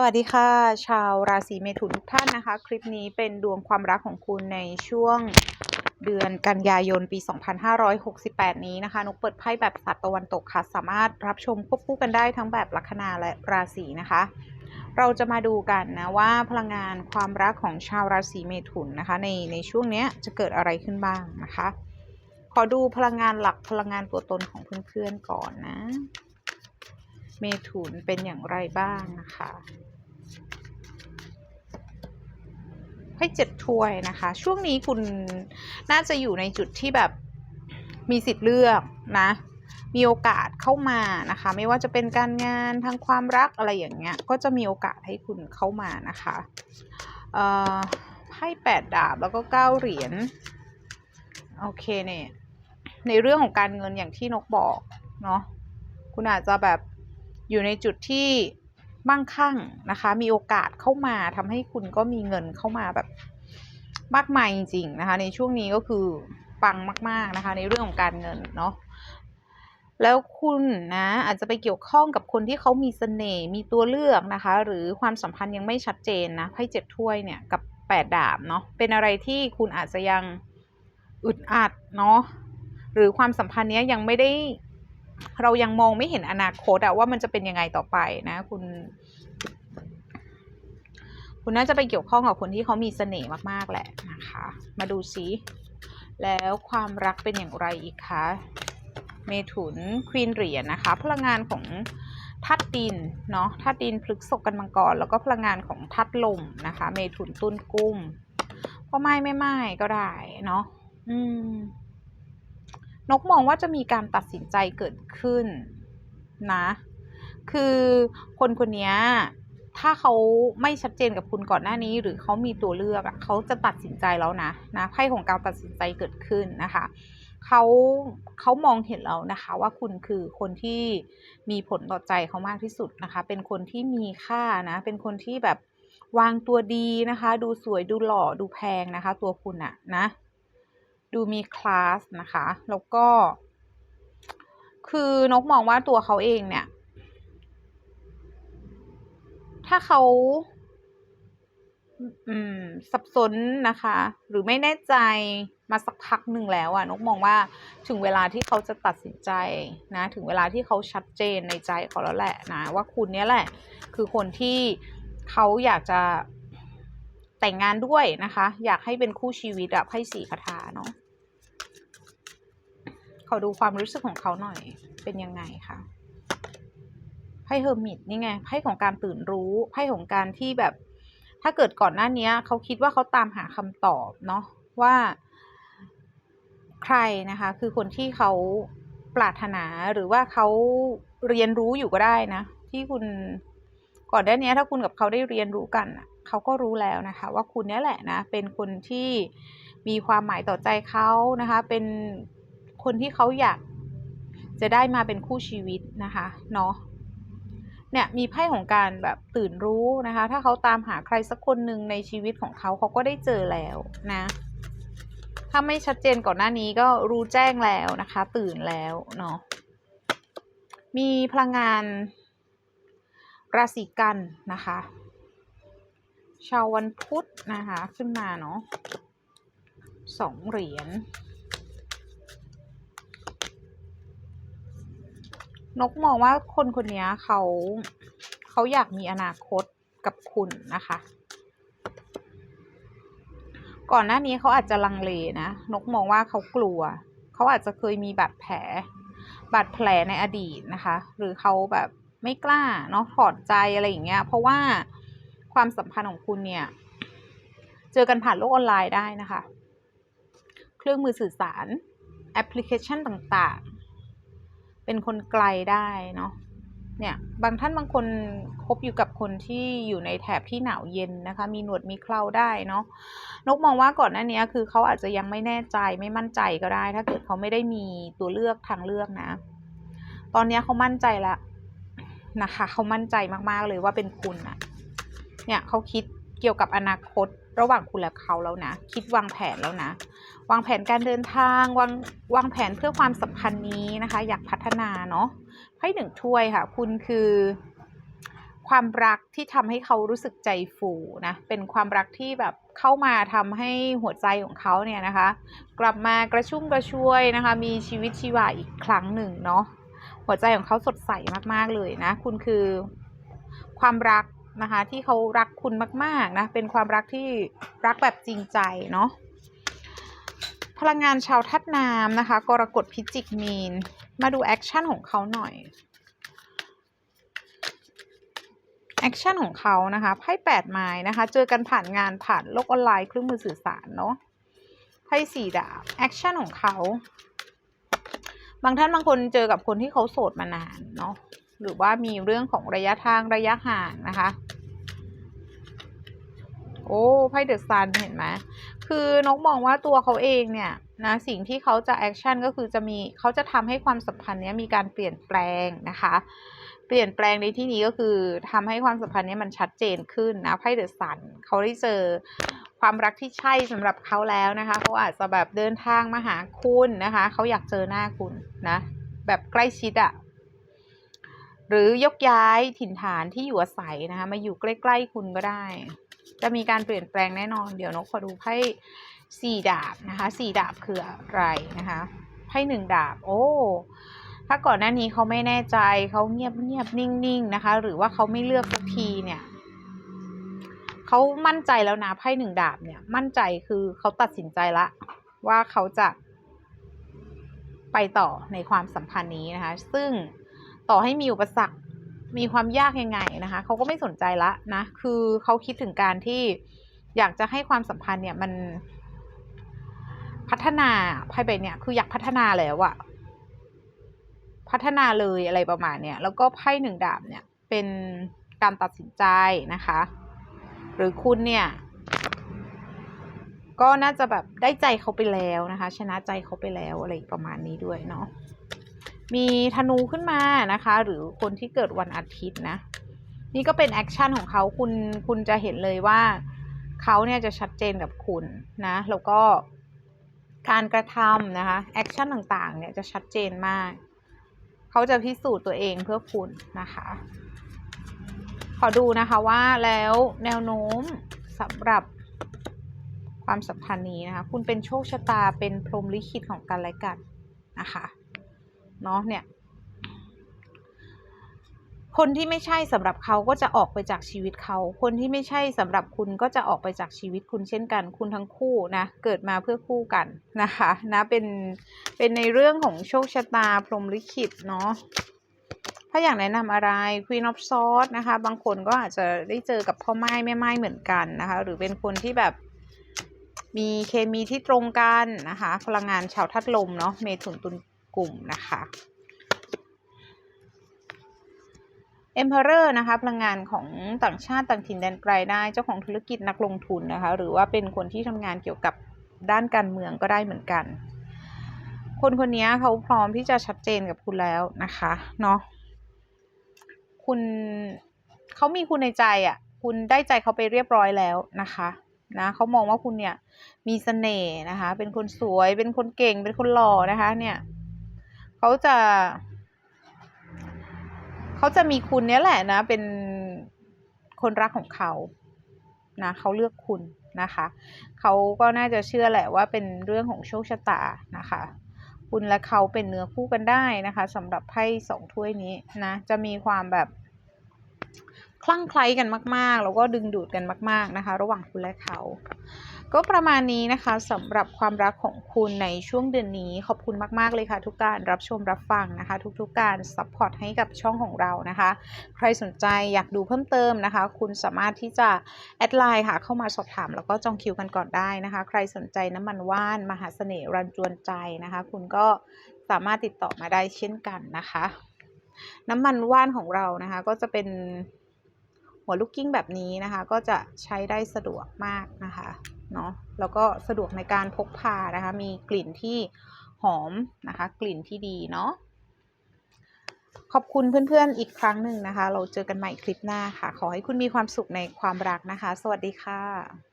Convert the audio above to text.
สวัสดีค่ะ ชาวราศีเมถุนทุกท่านนะคะ คลิปนี้เป็นดวงความรักของคุณในช่วงเดือนกันยายนปี 2568 นี้นะคะนกเปิดไพ่แบบสัตว์ตะวันตกค่ะ สามารถรับชมควบคู่กันได้ทั้งแบบลัคนาและราศีนะคะ เราจะมาดูกันนะว่าพลังงานความรักของชาวราศีเมถุนนะคะ ในในช่วงเนี้ยจะเกิดอะไรขึ้นบ้างนะคะ ขอดูพลังงานหลักพลังงานตัวตนของเพื่อนๆก่อนนะ เมถุนเป็นอย่างไรบ้างนะคะ ไพ่เจ็ดถ้วยนะคะ ช่วงนี้คุณน่าจะอยู่ในจุดที่แบบมีสิทธิ์เลือกนะ มีโอกาสเข้ามานะคะ ไม่ว่าจะเป็นการงานทางความรักอะไรอย่างเงี้ย ก็จะมีโอกาสให้คุณเข้ามานะคะเอ่อไพ่แปดดาบแล้วก็เก้าเหรียญโอเคเนี่ยในเรื่องของการเงินอย่างที่นกบอกเนาะคุณอาจจะแบบอยู่ในจุดที่ มั่งคั่งนะคะ มีโอกาสเข้ามาทำให้คุณก็มีเงินเข้ามาแบบมากมายจริงๆนะคะ ในช่วงนี้ก็คือปังมาก ๆนะคะ ในเรื่องของการเงินเนาะแล้วคุณนะอาจจะไปเกี่ยวข้องกับคนที่เขามีเสน่ห์มีตัวเลือกนะคะ หรือความสัมพันธ์ยังไม่ชัดเจนนะไพ่เจ็ดถ้วยเนี่ยกับแปดดาบเนาะเป็นอะไรที่คุณอาจจะยังอึดอัดเนาะหรือความสัมพันธ์เนี้ยยังไม่ได้ เรายังมองไม่เห็นอนาคตอะว่ามันจะเป็นยังไงต่อไปนะ คุณ คุณน่าจะไปเกี่ยวข้องกับคนที่เขามีเสน่ห์มากๆแหละนะคะ มาดูซิแล้วความรักเป็นอย่างไรอีกคะเมถุนควีนเหรียญนะคะ พลังงานของทัดดินเนาะทัดดินพฤกษกันมังกร แล้วก็พลังงานของทัดลมนะคะ เมถุนตุ้นกุ้มก็ไม่ไม่ไม่ก็ได้เนาะอืม นกมองว่าจะมีการตัดสินใจเกิดขึ้นนะ คือคนคนนี้ถ้าเขาไม่ชัดเจนกับคุณก่อนหน้านี้ หรือเขามีตัวเลือกเขาจะตัดสินใจแล้วนะนะไพ่ของการตัดสินใจเกิดขึ้นนะคะเขาเขามองเห็นแล้วนะคะ ว่าคุณคือคนที่มีผลต่อใจเขามากที่สุดนะคะ เป็นคนที่มีค่านะ เป็นคนที่แบบวางตัวดีนะคะ ดูสวยดูหล่อดูแพงนะคะ ตัวคุณอะนะ ดูมีคลาสนะคะ แล้วก็ คือนกมองว่าตัวเขาเองเนี่ย ถ้าเขาอืมสับสนนะคะ หรือไม่แน่ใจมาสักพักหนึ่งแล้วอะนกมองว่าถึงเวลาที่เขาจะตัดสินใจนะ ถึงเวลาที่เขาชัดเจนในใจเขาแล้วแหละนะ ว่าคุณเนี้ยแหละ คือคนที่เขาอยากจะ แต่งงานด้วยนะคะ อยากให้เป็นคู่ชีวิตอะไพ่สีคาถาเนาะขอดูความรู้สึกของเขาหน่อยเป็นยังไงคะไพ่เฮอร์มิตนี่ไงไพ่ของการตื่นรู้ไพ่ของการที่แบบ ถ้าเกิดก่อนหน้านี้เขาคิดว่าเขาตามหาคำตอบเนาะว่า ใครนะคะ คือคนที่เขาปรารถนาหรือว่าเขาเรียนรู้อยู่ก็ได้นะ ที่คุณก่อนหน้านี้ถ้าคุณกับเขาได้เรียนรู้กัน เขาก็รู้แล้วนะคะ ว่าคุณนี่แหละนะ เป็นคนที่มีความหมายต่อใจเขานะคะ เป็นคนที่เขาอยากจะได้มาเป็นคู่ชีวิตนะคะเนาะเนี่ยมีไพ่ของการแบบตื่นรู้นะคะ ถ้าเขาตามหาใครสักคนหนึ่งในชีวิตของเขาเขาก็ได้เจอแล้วนะ ถ้าไม่ชัดเจนก่อนหน้านี้ก็รู้แจ้งแล้วนะคะ ตื่นแล้วเนาะมีพลังงานราศีกันนะคะ ชาววันพุธนะคะ ขึ้นมาเนาะสองเหรียญนกมองว่าคนคนนี้เขาเขาอยากมีอนาคตกับคุณนะคะ ก่อนหน้านี้เขาอาจจะลังเลนะนกมองว่าเขากลัว เขาอาจจะเคยมีบาดแผลบาดแผลในอดีตนะคะ หรือเขาแบบไม่กล้าเนาะถอดใจอะไรอย่างเงี้ย เพราะว่า ความสัมพันธ์ของคุณเนี่ย เจอกันผ่านโลกออนไลน์ได้นะคะ เครื่องมือสื่อสารแอปพลิเคชันต่างๆ เป็นคนไกลได้เนาะเนี่ยบางท่านบางคนคบอยู่กับคนที่อยู่ในแถบที่หนาวเย็นนะคะ มีหนวดมีเคราได้เนาะนกมองว่าก่อนหน้านี้คือเขาอาจจะยังไม่แน่ใจไม่มั่นใจก็ได้ ถ้าเกิดเขาไม่ได้มีตัวเลือกทางเลือกนะ ตอนนี้เขามั่นใจแล้วนะคะ เขามั่นใจมากๆเลยว่าเป็นคุณอะ เนี่ยเขาคิดเกี่ยวกับอนาคตระหว่างคุณและเขาแล้วนะ คิดวางแผนแล้วนะ วางแผนการเดินทางวางวางแผนเพื่อความสัมพันธ์นี้นะคะ อยากพัฒนาเนาะไพ่หนึ่งถ้วยค่ะ คุณคือ ความรักที่ทำให้เขารู้สึกใจฟูนะ เป็นความรักที่แบบเข้ามาทำให้หัวใจของเขาเนี่ยนะคะ กลับมากระชุ่มกระชวยนะคะ มีชีวิตชีวาอีกครั้งหนึ่งเนาะหัวใจของเขาสดใสมากๆเลยนะ คุณคือความรัก นะคะ ที่เขารักคุณมาก ๆ นะ เป็นความรักที่รักแบบจริงใจเนาะพลังงานชาวทัดน้ำนะคะ กรกฎพิจิกมีน มาดูแอคชั่นของเขาหน่อยแอคชั่นของเขานะคะไพ่แปดไม้นะคะ เจอกันผ่านงานผ่านโลกออนไลน์เครื่องมือสื่อสารเนาะไพ่สี่ดาบแอคชั่นของเขา บางท่านบางคนเจอกับคนที่เขาโสดมานานเนาะ หรือว่ามีเรื่องของระยะทางระยะห่างนะคะ โอ้ไพ่เดอะซันเห็นไหมคือนกมองว่าตัวเขาเองเนี่ยนะสิ่งที่เขาจะแอคชั่นก็คือจะมีเขาจะทำให้ความสัมพันธ์เนี้ยมีการเปลี่ยนแปลงนะคะ เปลี่ยนแปลงในที่นี้ก็คือทำให้ความสัมพันธ์เนี้ยมันชัดเจนขึ้นนะไพ่เดอะซันเขาได้เจอความรักที่ใช่สำหรับเขาแล้วนะคะเขาอาจจะแบบเดินทางมาหาคุณนะคะเขาอยากเจอหน้าคุณนะแบบใกล้ชิดอะ หรือยกย้ายถิ่นฐานที่อยู่อาศัยนะคะ มาอยู่ใกล้ ๆ คุณก็ได้ จะมีการเปลี่ยนแปลงแน่นอน เดี๋ยวนกขอดูไพ่สี่ดาบนะคะสี่ดาบคืออะไรนะคะไพ่หนึ่งดาบ โอ้ถ้าก่อนหน้านี้เขาไม่แน่ใจเขาเงียบเงียบนิ่งๆนะคะ หรือว่าเขาไม่เลือกสักทีเนี่ยเขามั่นใจแล้วนะไพ่หนึ่งดาบเนี่ย มั่นใจคือเขาตัดสินใจละ ว่าเขาจะไปต่อในความสัมพันธ์นี้นะคะ ซึ่ง ต่อให้มีอุปสรรคมีความยากยังไงนะคะเขาก็ไม่สนใจละนะคือเขาคิดถึงการที่อยากจะให้ความสัมพันธ์เนี่ยมันพัฒนาไพ่ใบเนี่ยคืออยากพัฒนาแล้วอะพัฒนาเลยอะไรประมาณเนี่ยแล้วก็ไพ่หนึ่งดาบเนี่ยเป็นการตัดสินใจนะคะ หรือคุณเนี่ย ก็น่าจะแบบได้ใจเขาไปแล้วนะคะ ชนะใจเขาไปแล้วอะไรประมาณนี้ด้วยเนาะ มีธนูขึ้นมานะคะ หรือคนที่เกิดวันอาทิตย์นะ นี่ก็เป็นแอคชั่นของเขาคุณคุณจะเห็นเลยว่าเขาเนี่ยจะชัดเจนกับคุณนะ แล้วก็การกระทำนะคะแอคชั่นต่างๆ เนี่ยจะชัดเจนมาก เขาจะพิสูจน์ตัวเองเพื่อคุณนะคะ ขอดูนะคะว่าแล้วแนวโน้มสำหรับความสัมพันธ์นี้นะคะ คุณเป็นโชคชะตาเป็นพรหมลิขิตของกันและกันนะคะ เนาะเนี่ย คนที่ไม่ใช่สำหรับเขาก็จะออกไปจากชีวิตเขา คนที่ไม่ใช่สำหรับคุณก็จะออกไปจากชีวิตคุณเช่นกัน คุณทั้งคู่นะ เกิดมาเพื่อคู่กันนะคะนะเป็นเป็นในเรื่องของโชคชะตาพรหมลิขิตเนาะถ้าอยากแนะนำอะไร Queen of Swords นะคะ บางคนก็อาจจะได้เจอกับพ่อไม้แม่ไม้เหมือนกันนะคะ หรือเป็นคนที่แบบมีเคมีที่ตรงกันนะคะ พลังงานชาวทัดลมเนาะเมถุนตุล กลุ่มนะคะ Emperor นะคะพลังงานของต่างชาติต่างถิ่นแดนไกลได้เจ้าของธุรกิจนักลงทุนนะคะ หรือว่าเป็นคนที่ทำงานเกี่ยวกับด้านการเมืองก็ได้เหมือนกัน คนคนนี้เขาพร้อมที่จะชัดเจนกับคุณแล้วนะคะเนาะคุณเขามีคุณในใจอะ่ะ คุณได้ใจเขาไปเรียบร้อยแล้วนะคะนะเขามองว่าคุณเนี่ยมีเสน่ห์นะคะ เป็นคนสวยเป็นคนเก่งเป็นคนหล่อนะคะเนี่ย เขาจะ เขาจะมีคุณเนี้ยแหละนะ เป็นคนรักของเขานะเขาเลือกคุณนะคะเขาก็น่าจะเชื่อแหละว่าเป็นเรื่องของโชคชะตานะคะ คุณและเขาเป็นเนื้อคู่กันได้นะคะสำหรับไพ่สองถ้วยนี้นะจะมีความแบบคลั่งไคล้กันมาก ๆ แล้วก็ดึงดูดกันมาก ๆนะคะ ระหว่างคุณและเขา ก็ประมาณนี้นะคะสำหรับความรักของคุณในช่วงเดือนนี้ ขอบคุณมาก ๆ เลยค่ะ ทุกการรับชมรับฟังนะคะ ทุกๆการซัพพอร์ตให้กับช่องของเรานะคะ ใครสนใจอยากดูเพิ่มเติมนะคะ คุณสามารถที่จะแอดไลน์ค่ะ เข้ามาสอบถามแล้วก็จองคิวกันก่อนได้นะคะ ใครสนใจน้ำมันว่าน มหาเสน่ห์รันจวนใจนะคะ คุณก็สามารถติดต่อมาได้เช่นกันนะคะ น้ำมันว่านของเรานะคะ ก็จะเป็นหัวลูกกิ้งแบบนี้นะคะ ก็จะใช้ได้สะดวกมากนะคะ เนาะแล้วก็สะดวกในการพกพานะคะ มีกลิ่นที่หอมนะคะ กลิ่นที่ดีเนาะขอบคุณเพื่อนๆอีกครั้งหนึ่งนะคะ เราเจอกันใหม่คลิปหน้าค่ะ ขอให้คุณมีความสุขในความรักนะคะ สวัสดีค่ะ